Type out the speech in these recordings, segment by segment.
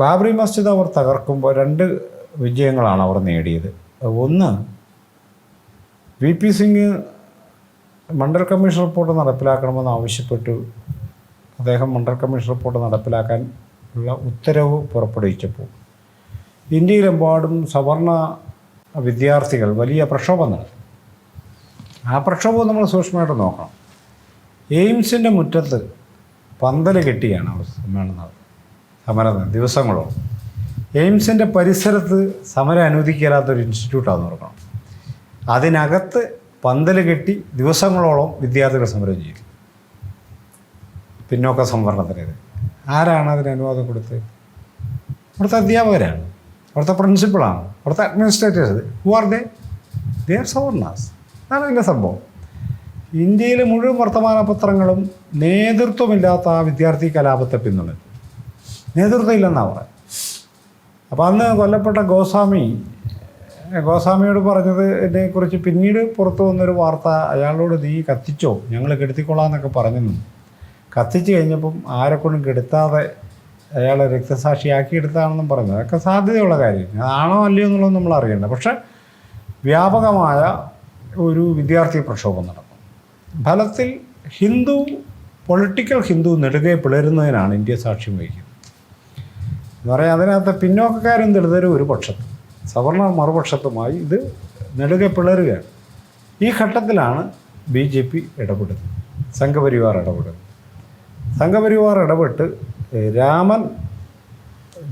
ബാബറി മസ്ജിദ് അവർ തകർക്കുമ്പോൾ രണ്ട് വിജയങ്ങളാണ് അവർ നേടിയത്. ഒന്ന് V P Singh Mandal commission report നടപ്പിലാക്കണമെന്ന് ആവശ്യപ്പെട്ടു. അദ്ദേഹം മണ്ഡൽ കമ്മീഷൻ റിപ്പോർട്ട് നടപ്പിലാക്കാൻ ഉള്ള ഉത്തരവ് പുറപ്പെടുവിച്ചപ്പോൾ. ഇന്ത്യയിലെമ്പാടും സവർണ വിദ്യാർത്ഥികൾ വലിയ പ്രക്ഷോഭം നടത്തി ആ പ്രക്ഷോഭം നമ്മൾ സൂക്ഷ്മമായിട്ട് നോക്കണം. എയിംസിന്റെ മുറ്റത്ത് പന്തൽ കെട്ടിയാണ് അവർ സമ്മേളനം നടത്തുന്നത്. സമരം ദിവസങ്ങളോ. എയിംസിന്റെ പരിസരത്ത് സമരം അനുവദിക്കാത്തൊരു ഇൻസ്റ്റിറ്റ്യൂട്ടാണെന്ന് ഓർക്കണം. അതിനകത്ത് പന്തൽ കെട്ടി ദിവസങ്ങളോളം വിദ്യാർത്ഥികൾ സമരം ചെയ്തു പിന്നോക്ക സംവരണത്തിനെതിരെ ആരാണ് അതിന് അനുവാദം കൊടുത്തത്? അവിടുത്തെ അധ്യാപകരാണ്. അവിടുത്തെ പ്രിൻസിപ്പളാണ്. അവിടുത്തെ administrators. Who are they they are സവർണാസ് അതാണ് അതിന്റെ സംഭവം. ഇന്ത്യയിലെ മുഴുവൻ വർത്തമാന പത്രങ്ങളും നേതൃത്വമില്ലാത്ത ആ വിദ്യാർത്ഥി കലാപത്തെ പിന്തുണച്ചു. നേതൃത്വം ഇല്ലെന്നാണ് പറയുന്നത് അപ്പോൾ അന്ന് കൊല്ലപ്പെട്ട ഗോസ്വാമി ഗോസ്വാമിയോട് പറഞ്ഞത് എന്നെക്കുറിച്ച് പിന്നീട് പുറത്തു വന്നൊരു വാർത്ത അയാളോട് നീ കത്തിച്ചോ? ഞങ്ങൾ കെടുത്തിക്കൊള്ളാമെന്നൊക്കെ പറഞ്ഞു കത്തിച്ച് കഴിഞ്ഞപ്പം ആരെക്കൊണ്ടും കെടുത്താതെ അയാളെ രക്തസാക്ഷിയാക്കി എടുത്താണെന്നും പറഞ്ഞു അതൊക്കെ സാധ്യതയുള്ള കാര്യം. അതാണോ അല്ലയോ എന്നുള്ളത് നമ്മൾ അറിയണ്ട. പക്ഷേ വ്യാപകമായ ഒരു വിദ്യാർത്ഥി പ്രക്ഷോഭം നടന്നു. ഫലത്തിൽ ഹിന്ദു പൊളിറ്റിക്കൽ ഹിന്ദു നെടുകെ പിളരുന്നതിനാണ് ഇന്ത്യ സാക്ഷ്യം വഹിക്കുന്നത്. എന്ന് പറയാൻ അതിനകത്ത് പിന്നോക്കക്കാരും ദളിതരും ഒരു പക്ഷത്തും സവർണ മറുപക്ഷത്തുമായി ഇത് നെടുകെ പിളരുകയാണ്. ഈ ഘട്ടത്തിലാണ് ബി ജെ പി ഇടപെടുന്നത്. സംഘപരിവാർ ഇടപെടുന്നത്. സംഘപരിവാർ ഇടപെട്ട് രാമൻ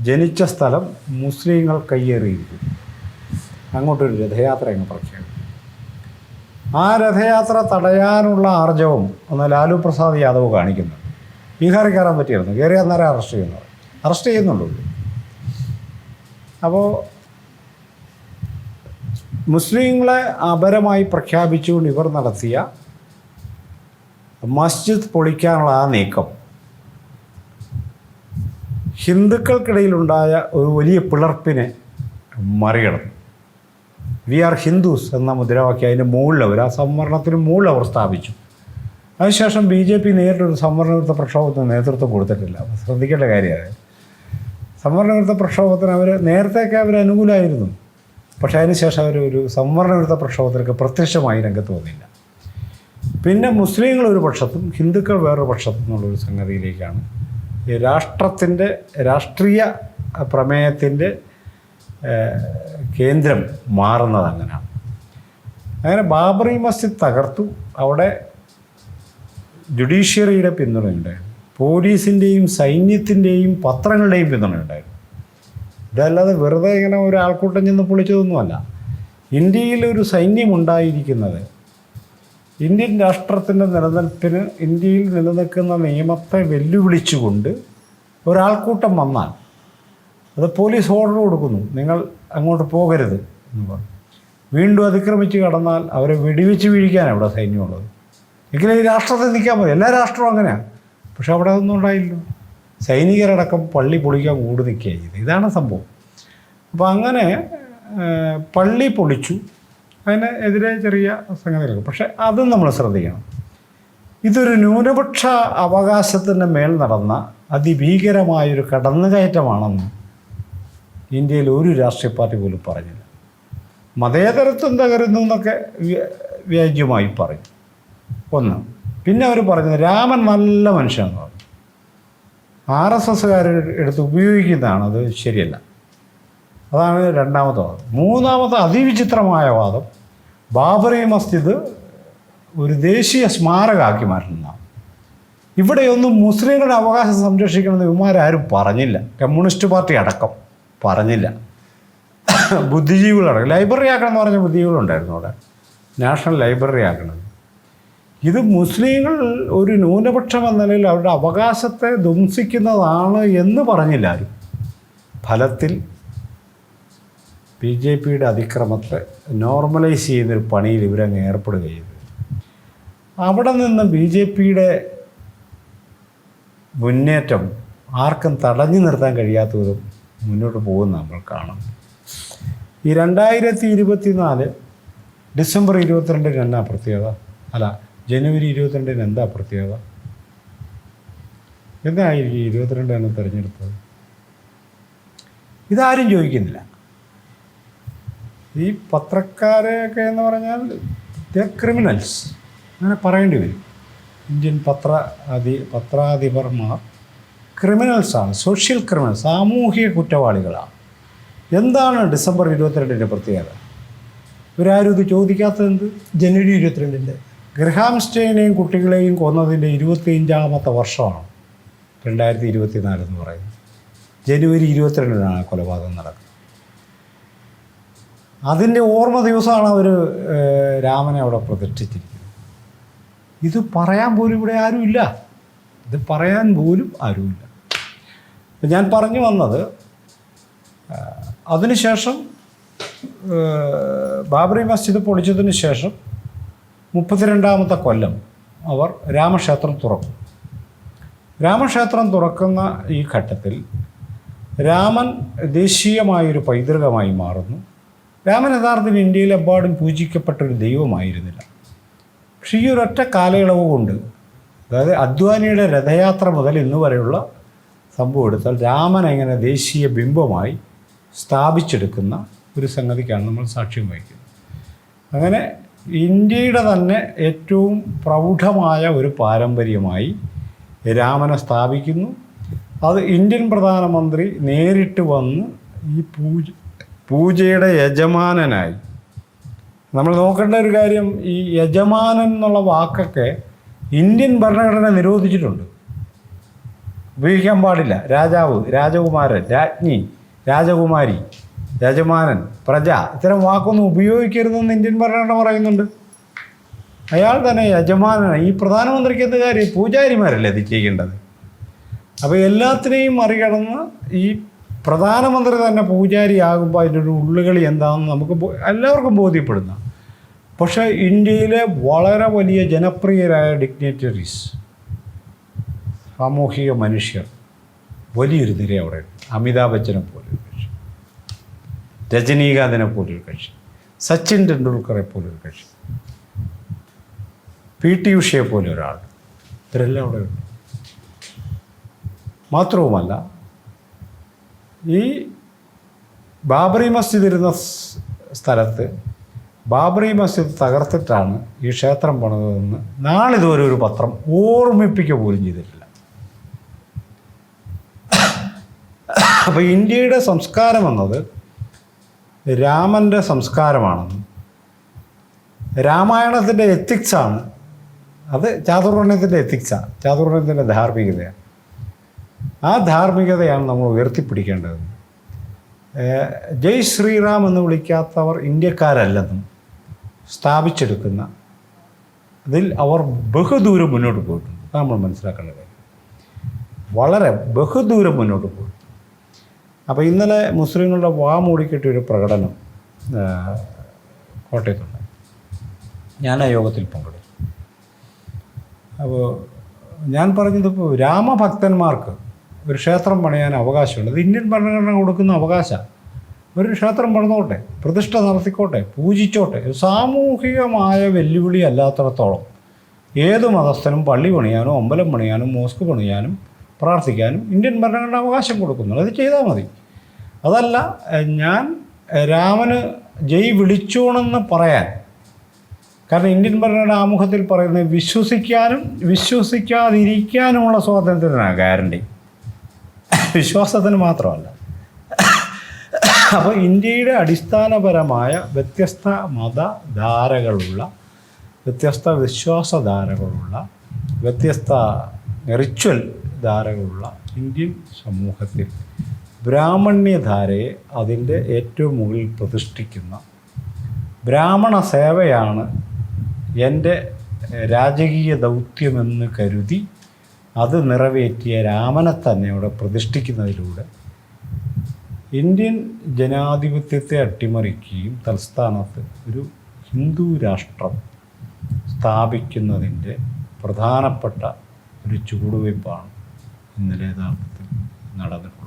ജനിച്ച സ്ഥലം മുസ്ലിങ്ങൾ കയ്യേറിയിരിക്കും അങ്ങോട്ടൊരു രഥയാത്ര അങ്ങ് പ്രഖ്യാപിക്കും ആ രഥയാത്ര തടയാനുള്ള ആർജവം ഒന്ന് ലാലു പ്രസാദ് യാദവ് കാണിക്കുന്നുണ്ട്. ബീഹാറിൽ കയറാൻ പറ്റിയിരുന്നു കയറി അന്നേരം അറസ്റ്റ് ചെയ്യുന്നത് അറസ്റ്റ് ചെയ്യുന്നുള്ളൂ അപ്പോൾ മുസ്ലിങ്ങളെ അപരമായി പ്രഖ്യാപിച്ചുകൊണ്ട് ഇവർ നടത്തിയ മസ്ജിദ് പൊളിക്കാനുള്ള ആ നീക്കം ഹിന്ദുക്കൾക്കിടയിലുണ്ടായ ഒരു വലിയ പിളർപ്പിനെ മറികടന്നു. വി ആർ ഹിന്ദുസ് എന്ന മുദ്രാവാക്യം അതിന്റെ മുകളിൽ അവർ ആ സംവരണത്തിന് മുകളിൽ അവർ സ്ഥാപിച്ചു. അതിനുശേഷം ബി ജെ പി നേരിട്ടൊരു സംവരണ പ്രക്ഷോഭത്തിന് നേതൃത്വം കൊടുത്തിട്ടില്ല. ശ്രദ്ധിക്കേണ്ട കാര്യമാണ്. സംവരണ വിരുദ്ധ പ്രക്ഷോഭത്തിന് അവർ നേരത്തെയൊക്കെ അവർ അനുകൂലമായിരുന്നു. പക്ഷേ അതിനുശേഷം അവർ ഒരു സംവരണവിരുദ്ധ പ്രക്ഷോഭത്തിനൊക്കെ പ്രത്യക്ഷമായി രംഗത്ത് വന്നില്ല. പിന്നെ മുസ്ലിങ്ങൾ ഒരു പക്ഷത്തും ഹിന്ദുക്കൾ വേറൊരു പക്ഷത്തും എന്നുള്ളൊരു സംഗതിയിലേക്കാണ്. ഈ രാഷ്ട്രത്തിന്റെ രാഷ്ട്രീയ പ്രമേയത്തിന്റെ കേന്ദ്രം മാറുന്നത് അങ്ങനെയാണ്. അങ്ങനെ ബാബറി മസ്ജിദ് തകർത്തു. അവിടെ ജുഡീഷ്യറിയുടെ പിന്തുണയുണ്ടായിരുന്നു പോലീസിന്റെയും സൈന്യത്തിന്റെയും പത്രങ്ങളുടെയും പിന്തുണ ഉണ്ടായിരുന്നു. ഇതല്ലാതെ വെറുതെ ഇങ്ങനെ ഒരാൾക്കൂട്ടം ചെന്ന് പൊളിച്ചതൊന്നുമല്ല. ഇന്ത്യയിൽ ഒരു സൈന്യം ഉണ്ടായിരിക്കുന്നത് ഇന്ത്യൻ രാഷ്ട്രത്തിന്റെ നിലനിൽപ്പിന് ഇന്ത്യയിൽ നിലനിൽക്കുന്ന നിയമത്തെ വെല്ലുവിളിച്ചുകൊണ്ട് ഒരാൾക്കൂട്ടം വന്നാൽ അത് പോലീസ് ഓർഡർ കൊടുക്കുന്നു. നിങ്ങൾ അങ്ങോട്ട് പോകരുത് എന്ന് പറഞ്ഞു. വീണ്ടും അതിക്രമിച്ച് കടന്നാൽ അവരെ വെടിവെച്ച് വീഴിക്കാനാണ് ഇവിടെ സൈന്യമുള്ളത്. എങ്കിലും ഈ രാഷ്ട്രത്തിൽ നിൽക്കാൻ മതി എല്ലാ രാഷ്ട്രവും അങ്ങനെയാണ് പക്ഷെ അവിടെ അതൊന്നും ഉണ്ടായില്ല സൈനികരടക്കം പള്ളി പൊളിക്കാൻ കൂടി നിൽക്കുകയാണ് ചെയ്തത്. ഇതാണ് സംഭവം. അപ്പോൾ അങ്ങനെ പള്ളി പൊളിച്ചു. അതിന് എതിരെ ചെറിയ സംഗതികളൊക്കെ. പക്ഷെ അതും നമ്മൾ ശ്രദ്ധിക്കണം. ഇതൊരു ന്യൂനപക്ഷ അവകാശത്തിന്റെ മേൽ നടന്ന അതിഭീകരമായൊരു കടന്നുകയറ്റമാണെന്ന് ഇന്ത്യയിൽ ഒരു രാഷ്ട്രീയ പാർട്ടി പോലും പറഞ്ഞില്ല. മതേതരത്വം തകരുന്നു എന്നൊക്കെ വ്യ- വ്യാജ്യമായി പറയും. ഒന്ന് പിന്നെ അവർ പറഞ്ഞത് രാമൻ നല്ല മനുഷ്യനെന്ന് പറഞ്ഞു. ആർ എസ് എസ്സുകാർ എടുത്ത് ഉപയോഗിക്കുന്നതാണ് അത് ശരിയല്ല. അതാണ് രണ്ടാമത്തെ വാദം. മൂന്നാമത്തെ അതിവിചിത്രമായ വാദം ബാബറി മസ്ജിദ് ഒരു ദേശീയ സ്മാരകമാക്കി മാറ്റുന്നതാണ്. ഇവിടെയൊന്നും മുസ്ലിങ്ങളുടെ അവകാശം സംരക്ഷിക്കണമെന്ന് ഇവന്മാരാരും പറഞ്ഞില്ല. കമ്മ്യൂണിസ്റ്റ് പാർട്ടി അടക്കം പറഞ്ഞില്ല. ബുദ്ധിജീവികളടക്കം. ലൈബ്രറി ആക്കണം എന്ന് പറഞ്ഞ ബുദ്ധിജീവികളുണ്ടായിരുന്നു അവിടെ. നാഷണൽ ലൈബ്രറി ആക്കണം ഇത് മുസ്ലിങ്ങൾ ഒരു ന്യൂനപക്ഷം എന്ന നിലയിൽ അവരുടെ അവകാശത്തെ ധ്വംസിക്കുന്നതാണ് എന്ന് പറഞ്ഞില്ല ആരും. ഫലത്തിൽ ബി ജെ പിയുടെ അതിക്രമത്തെ നോർമലൈസ് ചെയ്യുന്നൊരു പണിയിൽ ഇവരങ്ങ് ഏർപ്പെടുകയും അവിടെ നിന്ന് ബി ജെ പിയുടെ മുന്നേറ്റം ആർക്കും തടഞ്ഞു നിർത്താൻ കഴിയാത്ത വിധം മുന്നോട്ട് പോകുന്ന നമ്മൾ കാണും. ഈ രണ്ടായിരത്തി ഇരുപത്തി നാല് ഡിസംബർ ഇരുപത്തിരണ്ടിന് എന്നാ പ്രത്യേകത? അല്ല ജനുവരി ഇരുപത്തിരണ്ടിന് എന്താ പ്രത്യേകത? എന്തായിരിക്കും ഇരുപത്തിരണ്ടാണ് തിരഞ്ഞെടുത്തത്? ഇതാരും ചോദിക്കുന്നില്ല. ഈ പത്രക്കാരെയൊക്കെ എന്ന് പറഞ്ഞാൽ ദ ക്രിമിനൽസ് അങ്ങനെ പറയേണ്ടി വരും. ഇന്ത്യൻ പത്ര അധി പത്രാധിപർമാർ ക്രിമിനൽസാണ് സോഷ്യൽ ക്രിമിനൽ സാമൂഹിക കുറ്റവാളികളാണ്. എന്താണ് ഡിസംബർ ഇരുപത്തിരണ്ടിന്റെ പ്രത്യേകത? ഇവരാരും ഇത് ചോദിക്കാത്തത് എന്ത് ജനുവരി ഇരുപത്തിരണ്ടിന്റെ ഗ്രഹാം സ്റ്റെയിനെയും കുട്ടികളെയും കൊന്നതിന്റെ ഇരുപത്തിയഞ്ചാമത്തെ വർഷമാണ് രണ്ടായിരത്തി ഇരുപത്തിനാല് എന്ന് പറയുന്നത്. ജനുവരി ഇരുപത്തിരണ്ടിനാണ് കൊലപാതകം നടക്കുന്നത്. അതിന്റെ ഓർമ്മ ദിവസമാണ് അവർ രാമനെ അവിടെ പ്രതിഷ്ഠിച്ചിരിക്കുന്നത്. ഇത് പറയാൻ പോലും ഇവിടെ ആരുമില്ല ഇത് പറയാൻ പോലും ആരുമില്ല ഞാൻ പറഞ്ഞു വന്നത് അതിനുശേഷം ബാബറി മസ്ജിദ് പൊളിച്ചതിന് ശേഷം മുപ്പത്തിരണ്ടാമത്തെ കൊല്ലം അവർ രാമക്ഷേത്രം തുറക്കും. രാമക്ഷേത്രം തുറക്കുന്ന ഈ ഘട്ടത്തിൽ രാമൻ ദേശീയമായൊരു പൈതൃകമായി മാറുന്നു. രാമൻ യഥാർത്ഥത്തിൽ ഇന്ത്യയിലെമ്പാടും പൂജിക്കപ്പെട്ട ഒരു ദൈവമായിരുന്നില്ല. പക്ഷേ ഈ ഒരൊറ്റ കാലയളവ് കൊണ്ട് അതായത് അദ്വാനിയുടെ രഥയാത്ര മുതൽ ഇന്ന് വരെയുള്ള സംഭവം എടുത്താൽ രാമൻ എങ്ങനെ ദേശീയ ബിംബമായി സ്ഥാപിച്ചെടുക്കുന്ന ഒരു സംഗതിക്കാണ് നമ്മൾ സാക്ഷ്യം വഹിക്കുന്നത്. അങ്ങനെ ഇന്ത്യയുടെ തന്നെ ഏറ്റവും പ്രൗഢമായ ഒരു പാരമ്പര്യമായി രാമനെ സ്ഥാപിക്കുന്നു. അത് ഇന്ത്യൻ പ്രധാനമന്ത്രി നേരിട്ട് വന്ന് ഈ പൂജ പൂജയുടെ യജമാനനായി. നമ്മൾ നോക്കേണ്ട ഒരു കാര്യം ഈ യജമാനൻ എന്നുള്ള വാക്കൊക്കെ ഇന്ത്യൻ ഭരണഘടന നിരോധിച്ചിട്ടുണ്ട്. ഉപയോഗിക്കാൻ പാടില്ല. രാജാവ് രാജകുമാരൻ രാജ്ഞി രാജകുമാരി. യജമാനൻ പ്രജ ഇത്തരം വാക്കൊന്നും ഉപയോഗിക്കരുതെന്ന് ഇന്ത്യൻ ഭരണഘടന പറയുന്നുണ്ട്. അയാൾ തന്നെ യജമാനൻ ഈ പ്രധാനമന്ത്രിക്ക് എന്ത് കാര്യം? പൂജാരിമാരല്ലേ ഇത് ചെയ്യേണ്ടത്? അപ്പോൾ എല്ലാത്തിനെയും മറികടന്ന് ഈ പ്രധാനമന്ത്രി തന്നെ പൂജാരിയാകുമ്പോൾ അതിന്റെ ഒരു ഉള്ളുകളി എന്താണെന്ന് നമുക്ക് എല്ലാവർക്കും ബോധ്യപ്പെടുന്ന. പക്ഷേ ഇന്ത്യയിലെ വളരെ വലിയ ജനപ്രിയരായ ഡിഗ്നേറ്ററീസ് സാമൂഹിക മനുഷ്യർ വലിയൊരു നിര അവിടെ. അമിതാഭ് ബച്ചനെ കക്ഷി രജനീകാന്തിനെ പോലൊരു കക്ഷി സച്ചിൻ ടെണ്ടുൽക്കറെ പോലൊരു കക്ഷി പി ടി ഉഷയെ പോലെ ഒരാൾ ഇവരെല്ലാം അവിടെ ഉണ്ട്. മാത്രവുമല്ല ഈ ബാബറി മസ്ജിദ് ഇരുന്ന സ്ഥലത്ത് ബാബറി മസ്ജിദ് തകർത്തിട്ടാണ് ഈ ക്ഷേത്രം പണിതതെന്ന് നാളിതുവരെ ഒരു പത്രം ഓർമ്മിപ്പിക്കുക പോലും ചെയ്തിട്ടില്ല. അപ്പോൾ ഇന്ത്യയുടെ സംസ്കാരം എന്നത് രാമന്റെ സംസ്കാരമാണെന്നും രാമായണത്തിന്റെ എത്തിക്സാണ് അത് ചാതുർവർണയത്തിന്റെ എത്തിക്സാണ് ചാതുർവർണയത്തിന്റെ ധാർമ്മികതയാണ്. ആ ധാർമ്മികതയാണ് നമ്മൾ ഉയർത്തിപ്പിടിക്കേണ്ടത്. ജയ് ശ്രീറാം എന്ന് വിളിക്കാത്തവർ ഇന്ത്യക്കാരല്ലെന്നും സ്ഥാപിച്ചെടുക്കുന്ന അതിൽ അവർ ബഹുദൂരം മുന്നോട്ട് പോയിട്ടുണ്ട്. നമ്മൾ മനസ്സിലാക്കേണ്ട കാര്യം. വളരെ ബഹുദൂരം മുന്നോട്ട് പോയി അപ്പോൾ ഇന്നലെ മുസ്ലിങ്ങളുടെ വാ മൂടിക്കെട്ടിയ ഒരു പ്രകടനം കോട്ടയത്തുണ്ട്. ഞാൻ ആ യോഗത്തിൽ പങ്കെടുത്തു. അപ്പോൾ ഞാൻ പറഞ്ഞത് ഇപ്പോൾ രാമഭക്തന്മാർക്ക് ഒരു ക്ഷേത്രം പണിയാൻ അവകാശമുണ്ട്. അത് ഇന്ത്യൻ ഭരണഘടന കൊടുക്കുന്ന അവകാശമാണ് ഒരു ക്ഷേത്രം പണിതോട്ടെ പ്രതിഷ്ഠ നടത്തിക്കോട്ടെ പൂജിച്ചോട്ടെ സാമൂഹികമായ വെല്ലുവിളി അല്ലാത്തിടത്തോളം ഏത് മതസ്ഥനും പള്ളി പണിയാനും അമ്പലം പണിയാനും മോസ്ക് പണിയാനും പ്രാർത്ഥിക്കാനും ഇന്ത്യൻ ഭരണഘടന അവകാശം കൊടുക്കുന്നു. അത് ചെയ്താൽ മതി. അതല്ല ഞാൻ രാമന് ജയ് വിളിച്ചോണെന്ന് പറയാൻ കാരണം ഇന്ത്യൻ ഭരണഘടന ആമുഖത്തിൽ പറയുന്നത് വിശ്വസിക്കാനും വിശ്വസിക്കാതിരിക്കാനുമുള്ള സ്വാതന്ത്ര്യത്തിനാണ് ഗ്യാരണ്ടി. വിശ്വാസത്തിന് മാത്രമല്ല. അപ്പോൾ ഇന്ത്യയുടെ അടിസ്ഥാനപരമായ വ്യത്യസ്ത മതധാരകളുള്ള വ്യത്യസ്ത വിശ്വാസധാരകളുള്ള വ്യത്യസ്ത റിച്വൽ ധാരകളുള്ള ഇന്ത്യൻ സമൂഹത്തിൽ ബ്രാഹ്മണ്യധാരയെ അതിന്റെ ഏറ്റവും മുകളിൽ പ്രതിഷ്ഠിക്കുന്ന ബ്രാഹ്മണ സേവയാണ് എന്റെ രാജകീയ ദൗത്യമെന്ന് കരുതി അത് നിറവേറ്റിയ രാമനെ തന്നെ അവിടെ പ്രതിഷ്ഠിക്കുന്നതിലൂടെ ഇന്ത്യൻ ജനാധിപത്യത്തെ അട്ടിമറിക്കുകയും തൽസ്ഥാനത്ത് ഒരു ഹിന്ദു രാഷ്ട്രം സ്ഥാപിക്കുന്നതിന്റെ പ്രധാനപ്പെട്ട ഒരു ചുവടുവയ്പ്പാണ് ഇന്നലെ യഥാർത്ഥത്തിൽ നടന്നിട്ടുള്ളത്?